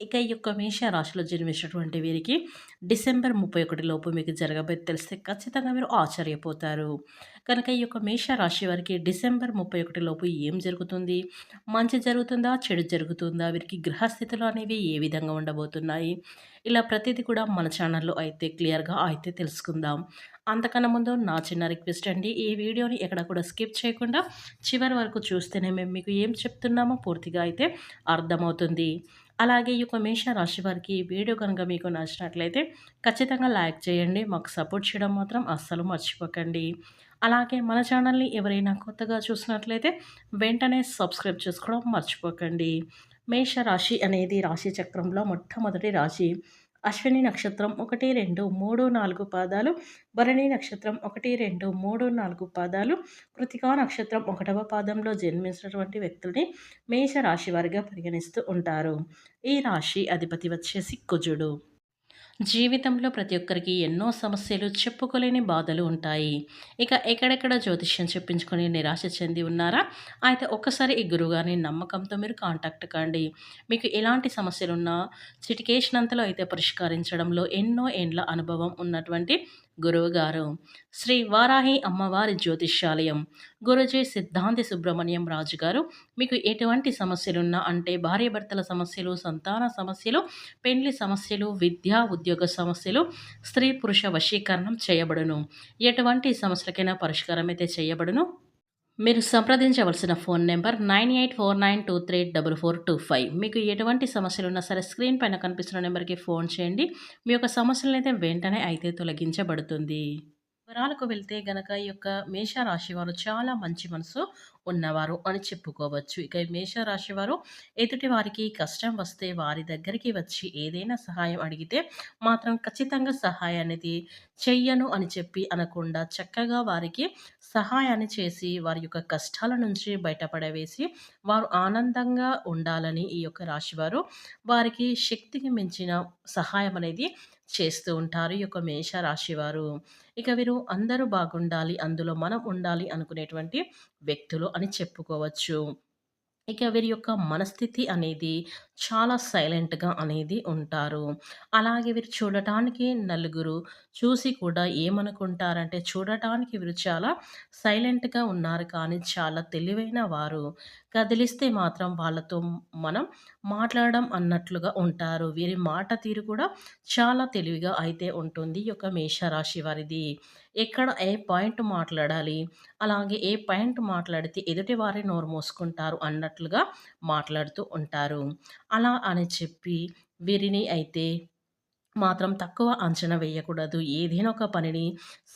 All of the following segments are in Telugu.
ఇక ఈ యొక్క మేష రాశిలో జన్మించినటువంటి వీరికి డిసెంబర్ 31 లోపు మీకు జరగబోయేది తెలిస్తే ఖచ్చితంగా మీరు ఆశ్చర్యపోతారు. కనుక ఈ యొక్క మేష రాశి వారికి డిసెంబర్ 31 లోపు ఏం జరుగుతుంది? మంచి జరుగుతుందా? చెడు జరుగుతుందా? వీరికి గ్రహస్థితులు అనేవి ఏ విధంగా ఉండబోతున్నాయి? ఇలా ప్రతిదీ కూడా మన ఛానల్‌లో అయితే క్లియర్‌గా అయితే తెలుసుకుందాం. అంతకన్నా ముందు నా చిన్న రిక్వెస్ట్ అండి. ఈ వీడియోని ఎక్కడ కూడా స్కిప్ చేయకుండా చివరి వరకు చూస్తేనే మేము మీకు ఏం చెప్తున్నామో పూర్తిగా అయితే అర్థమవుతుంది. అలాగే ఈ యొక్క మేషరాశి వారికి ఈ వీడియో కనుక మీకు నచ్చినట్లయితే ఖచ్చితంగా లైక్ చేయండి. మాకు సపోర్ట్ చేయడం మాత్రం అస్సలు మర్చిపోకండి. అలాగే మన ఛానల్‌ని ఎవరైనా కొత్తగా చూసినట్లయితే వెంటనే సబ్స్క్రైబ్ చేసుకోవడం మర్చిపోకండి. మేషరాశి అనేది రాశి చక్రంలో మొట్టమొదటి రాశి. అశ్విని నక్షత్రం 1, 2, 3, 4 పాదాలు, భరణి నక్షత్రం 1, 2, 3, 4 పాదాలు, కృతికా నక్షత్రం ఒకటవ పాదంలో జన్మించినటువంటి వ్యక్తుల్ని మేషరాశి వారిగా పరిగణిస్తూ ఉంటారు. ఈ రాశి అధిపతి వచ్చేసి కుజుడు. జీవితంలో ప్రతి ఒక్కరికి ఎన్నో సమస్యలు, చెప్పుకోలేని బాధలు ఉంటాయి. ఇక ఎక్కడెక్కడ జ్యోతిష్యం చెప్పించుకొని నిరాశ చెంది ఉన్నారా? అయితే ఒక్కసారి ఈ గురువుగారిని నమ్మకంతో మీరు కాంటాక్ట్ కండి. మీకు ఎలాంటి సమస్యలున్నా చిటికేసినంతలో అయితే పరిష్కరించడంలో ఎన్నో ఏండ్ల అనుభవం ఉన్నటువంటి గురువుగారు. శ్రీ వారాహి అమ్మవారి జ్యోతిష్యాలయం. గురుజీ సిద్ధాంతి సుబ్రహ్మణ్యం రాజు గారు మీకు ఎటువంటి సమస్యలున్నా అంటే భార్యాభర్తల సమస్యలు, సంతాన సమస్యలు, పెండ్లి సమస్యలు, విద్యా, ఉద్యోగ సమస్యలు, స్త్రీ పురుష వశీకరణం చేయబడును. ఎటువంటి సమస్యలకైనా పరిష్కారం అయితే చేయబడును. మీరు సంప్రదించవలసిన phone number nine eight four nine two three double four two five మీకు ఎటువంటి సమస్యలు ఉన్నా సరే స్క్రీన్ పైన కనిపిస్తున్న నెంబర్కి ఫోన్ చేయండి. మీ యొక్క సమస్యలనైతే వెంటనే అయితే తొలగించబడుతుంది. వివరాలకు వెళ్తే గనక ఈ యొక్క మేషరాశి వారు చాలా మంచి మనసు ఉన్నవారు అని చెప్పుకోవచ్చు. ఇక మేషరాశి వారు ఎదుటి వారికి కష్టం వస్తే వారి దగ్గరికి వచ్చి ఏదైనా సహాయం అడిగితే మాత్రం ఖచ్చితంగా సహాయాన్ని చెయ్యను అని చెప్పి అనకుండా చక్కగా వారికి సహాయాన్ని చేసి వారి యొక్క కష్టాల నుంచి బయటపడవేసి వారు ఆనందంగా ఉండాలని ఈ యొక్క రాశివారు వారికి శక్తికి మించిన సహాయం అనేది చేస్తూ ఉంటారు ఈ యొక్క మేష రాశివారు. ఇక వీరు అందరూ బాగుండాలి, అందులో మనం ఉండాలి అనుకునేటువంటి వ్యక్తులు అని చెప్పుకోవచ్చు. ఇక వీరి యొక్క మనస్థితి అనేది చాలా సైలెంట్‌గా అనేది ఉంటారు. అలాగే వీరు చూడటానికి నలుగురు చూసి కూడా ఏమనుకుంటారంటే చూడటానికి వీరు చాలా సైలెంట్‌గా ఉన్నారు కానీ చాలా తెలివైన వారు. కదిలిస్తే మాత్రం వాళ్ళతో మనం మాట్లాడడం అన్నట్లుగా ఉంటారు. వీరి మాట తీరు కూడా చాలా తెలివిగా అయితే ఉంటుంది. ఈ యొక్క మేషరాశి వారిది. ఎక్కడ ఏ పాయింట్ మాట్లాడాలి, అలాగే ఏ పాయింట్ మాట్లాడితే ఎదుటి వారి నోరు మోసుకుంటారు అన్నట్లుగా మాట్లాడుతూ ఉంటారు. అలా అని చెప్పి వీరిని అయితే మాత్రం తక్కువ అంచనా వేయకూడదు. ఏదైనా ఒక పనిని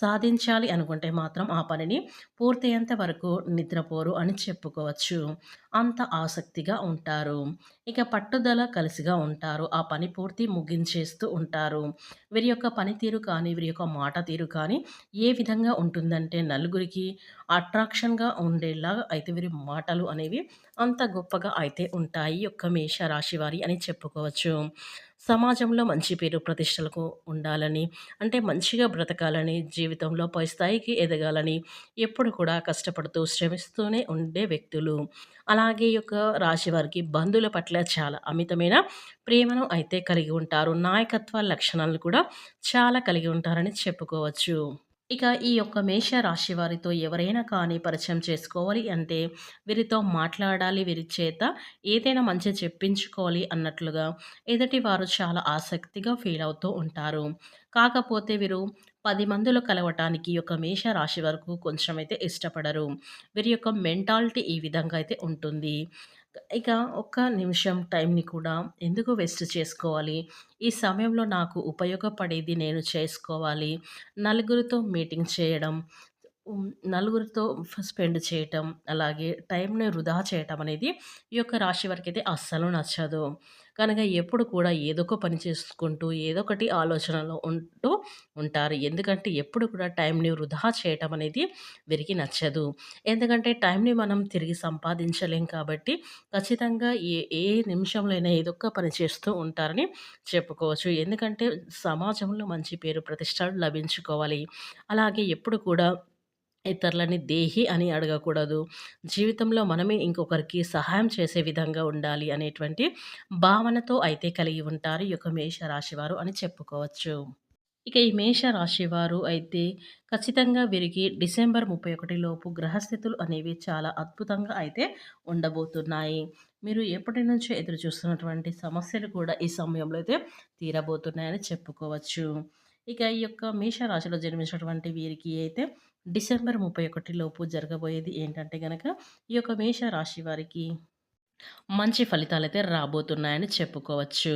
సాధించాలి అనుకుంటే మాత్రం ఆ పనిని పూర్తయ్యేంత వరకు నిద్రపోరు అని చెప్పుకోవచ్చు. అంత ఆసక్తిగా ఉంటారు. ఇక పట్టుదల కలిసిగా ఉంటారు. ఆ పని పూర్తి ముగించేస్తూ ఉంటారు. వీరి యొక్క పనితీరు కానీ, వీరి యొక్క మాట తీరు కానీ ఏ విధంగా ఉంటుందంటే నలుగురికి అట్రాక్షన్‌గా ఉండేలాగా అయితే వీరి మాటలు అనేవి అంత గొప్పగా అయితే ఉంటాయి. యొక్క మేషరాశి వారి అని చెప్పుకోవచ్చు. సమాజంలో మంచి పేరు ప్రతిష్టలకు ఉండాలని, అంటే మంచిగా బ్రతకాలని, జీవితంలో పై స్థాయికి ఎదగాలని ఎప్పుడు కూడా కష్టపడుతూ, శ్రమిస్తూనే ఉండే వ్యక్తులు. అలాగే యొక్క రాశివారికి బంధువుల పట్ల చాలా అమితమైన ప్రేమను అయితే కలిగి ఉంటారు. నాయకత్వ లక్షణాలను కూడా చాలా కలిగి ఉంటారని చెప్పుకోవచ్చు. ఇక ఈ యొక్క మేష రాశి వారితో ఎవరైనా కానీ పరిచయం చేసుకోవాలి అంటే వీరితో మాట్లాడాలి, వీరి చేత ఏదైనా మంచి చెప్పించుకోవాలి అన్నట్లుగా ఎదుటి వారు చాలా ఆసక్తిగా ఫీల్ అవుతూ ఉంటారు. కాకపోతే వీరు పది మందిలో కలవటానికి ఈ యొక్క మేష రాశి వరకు కొంచెం అయితే ఇష్టపడరు. వీరి యొక్క మెంటాలిటీ ఈ విధంగా అయితే ఉంటుంది. ఇక ఒక్క నిమిషం టైంని కూడా ఎందుకు వేస్ట్ చేసుకోవాలి? ఈ సమయంలో నాకు ఉపయోగపడేది నేను చేసుకోవాలి. నలుగురితో మీటింగ్ చేయడం, నలుగురితో స్పెండ్ చేయటం, అలాగే టైంని వృధా చేయటం అనేది ఈ యొక్క రాశి వారికైతే అస్సలు నచ్చదు. కనుక ఎప్పుడు కూడా ఏదో ఒక పని చేసుకుంటూ, ఏదో ఒకటి ఆలోచనలో ఉంటూ ఉంటారు. ఎందుకంటే ఎప్పుడు కూడా టైంని వృధా చేయటం అనేది వీరికి నచ్చదు. ఎందుకంటే టైంని మనం తిరిగి సంపాదించలేం కాబట్టి ఖచ్చితంగా ఏ ఏ నిమిషంలో అయినా ఏదో ఒక పని చేస్తూ ఉంటారని చెప్పుకోవచ్చు. ఎందుకంటే సమాజంలో మంచి పేరు ప్రతిష్టలు లభించుకోవాలి. అలాగే ఎప్పుడు కూడా ఇతరులని దేహి అని అడగకూడదు. జీవితంలో మనమే ఇంకొకరికి సహాయం చేసే విధంగా ఉండాలి అనేటువంటి భావనతో అయితే కలిగి ఉంటారు ఈ యొక్క మేషరాశివారు అని చెప్పుకోవచ్చు. ఇక ఈ మేషరాశి వారు అయితే ఖచ్చితంగా వీరికి డిసెంబర్ 31 లోపు గ్రహస్థితులు అనేవి చాలా అద్భుతంగా అయితే ఉండబోతున్నాయి. మీరు ఎప్పటి నుంచో ఎదురు చూస్తున్నటువంటి సమస్యలు కూడా ఈ సమయంలో అయితే తీరబోతున్నాయని చెప్పుకోవచ్చు. ఇక ఈ యొక్క మేషరాశిలో జన్మించినటువంటి వీరికి అయితే డిసెంబర్ 31 లోపు జరగబోయేది ఏంటంటే గనక ఈ యొక్క మేషరాశి వారికి మంచి ఫలితాలు అయితే రాబోతున్నాయని చెప్పుకోవచ్చు.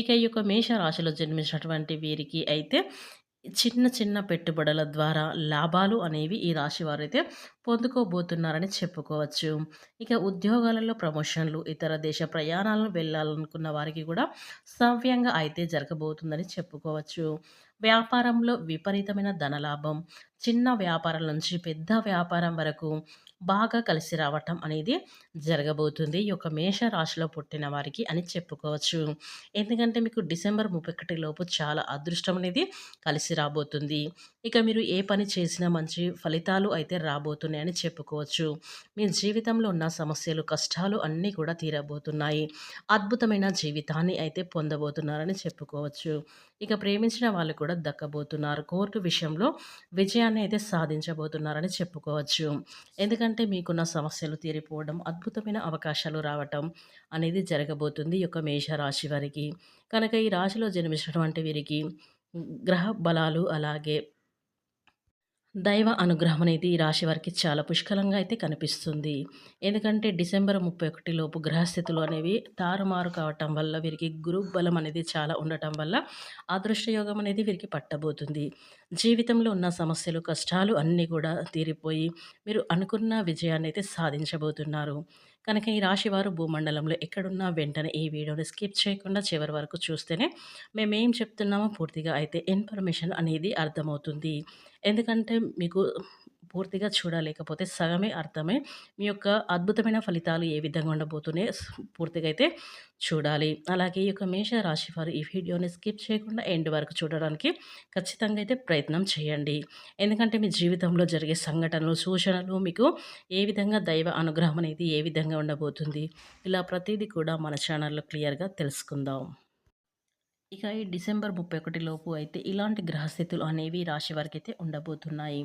ఇక ఈ యొక్క మేషరాశిలో జన్మించినటువంటి వీరికి అయితే చిన్న చిన్న పెట్టుబడుల ద్వారా లాభాలు అనేవి ఈ రాశి వారైతే పొందుకోబోతున్నారని చెప్పుకోవచ్చు. ఇక ఉద్యోగాలలో ప్రమోషన్‌లు, ఇతర దేశ ప్రయాణాలను వెళ్ళాలనుకున్న వారికి కూడా సవ్యంగా అయితే జరగబోతుందని చెప్పుకోవచ్చు. వ్యాపారంలో విపరీతమైన ధనలాభం, చిన్న వ్యాపారం నుంచి పెద్ద వ్యాపారం వరకు బాగా కలిసి రావటం అనేది జరగబోతుంది. ఈ యొక్క మేష రాశిలో పుట్టిన వారికి అని చెప్పుకోవచ్చు. ఎందుకంటే మీకు డిసెంబర్ 31 లోపు చాలా అదృష్టం అనేది కలిసి రాబోతుంది. ఇక మీరు ఏ పని చేసినా మంచి ఫలితాలు అయితే రాబోతున్నాయని చెప్పుకోవచ్చు. మీ జీవితంలో ఉన్న సమస్యలు, కష్టాలు అన్నీ కూడా తీరబోతున్నాయి. అద్భుతమైన జీవితాన్ని అయితే పొందబోతున్నారని చెప్పుకోవచ్చు. ఇక ప్రేమించిన వాళ్ళు కూడా దక్కబోతున్నారు. కోర్టు విషయంలో విజయాన్ని అయితే సాధించబోతున్నారని చెప్పుకోవచ్చు. ఎందుకంటే మీకున్న సమస్యలు తీరిపోవడం, అద్భుతమైన అవకాశాలు రావటం అనేది జరగబోతుంది ఈ యొక్క మేషరాశి వారికి. కనుక ఈ రాశిలో జన్మించినటువంటి వీరికి గ్రహ బలాలు అలాగే దైవ అనుగ్రహం అనేది ఈ రాశి వారికి చాలా పుష్కలంగా అయితే కనిపిస్తుంది. ఎందుకంటే డిసెంబర్ 31 లోపు గ్రహస్థితులు అనేవి తారుమారు కావటం వల్ల వీరికి గురు బలం అనేది చాలా ఉండటం వల్ల అదృష్టయోగం అనేది వీరికి పట్టబోతుంది. జీవితంలో ఉన్న సమస్యలు, కష్టాలు అన్నీ కూడా తీరిపోయి మీరు అనుకున్న విజయాన్ని అయితే సాధించబోతున్నారు. కనుక ఈ రాశి వారు భూమండలంలో ఎక్కడున్నా వెంటనే ఈ వీడియోని స్కిప్ చేయకుండా చివరి వరకు చూస్తేనే మేమేం చెప్తున్నామో పూర్తిగా అయితే ఇన్ఫర్మేషన్ అనేది అర్థమవుతుంది. ఎందుకంటే మీకు పూర్తిగా చూడలేకపోతే సగమే అర్థమే మీ యొక్క అద్భుతమైన ఫలితాలు ఏ విధంగా ఉండబోతున్నాయి పూర్తిగా అయితే చూడాలి. అలాగే ఈ యొక్క మేష రాశి వారు ఈ వీడియోని స్కిప్ చేయకుండా ఎండ్ వరకు చూడడానికి ఖచ్చితంగా అయితే ప్రయత్నం చేయండి. ఎందుకంటే మీ జీవితంలో జరిగే సంఘటనలు, సూచనలు మీకు ఏ విధంగా దైవ అనుగ్రహం అనేది ఏ విధంగా ఉండబోతుంది. ఇలా ప్రతిదీ కూడా మన ఛానల్‌లో క్లియర్‌గా తెలుసుకుందాం. ఇక ఈ డిసెంబర్ 31 లోపు అయితే ఇలాంటి గ్రహస్థితులు అనేవి రాశి వారికైతే ఉండబోతున్నాయి.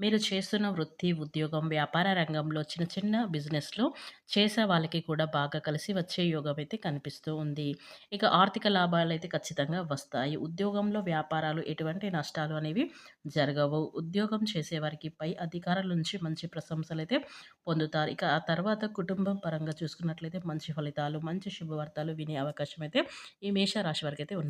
మీరు చేస్తున్న వృత్తి, ఉద్యోగం, వ్యాపార రంగంలో చిన్న చిన్న బిజినెస్‌లో చేసే వాళ్ళకి కూడా బాగా కలిసి వచ్చే యోగం అయితే కనిపిస్తూ ఉంది. ఇక ఆర్థిక లాభాలు అయితే ఖచ్చితంగా వస్తాయి. ఉద్యోగంలో, వ్యాపారాలు ఎటువంటి నష్టాలు అనేవి జరగవు. ఉద్యోగం చేసేవారికి పై అధికారుల నుంచి మంచి ప్రశంసలు అయితే పొందుతారు. ఇక ఆ తర్వాత కుటుంబం పరంగా చూసుకున్నట్లయితే మంచి ఫలితాలు, మంచి శుభవార్తలు వినే అవకాశం అయితే ఈ మేష రాశి వారికైతే ఉన్నాయి.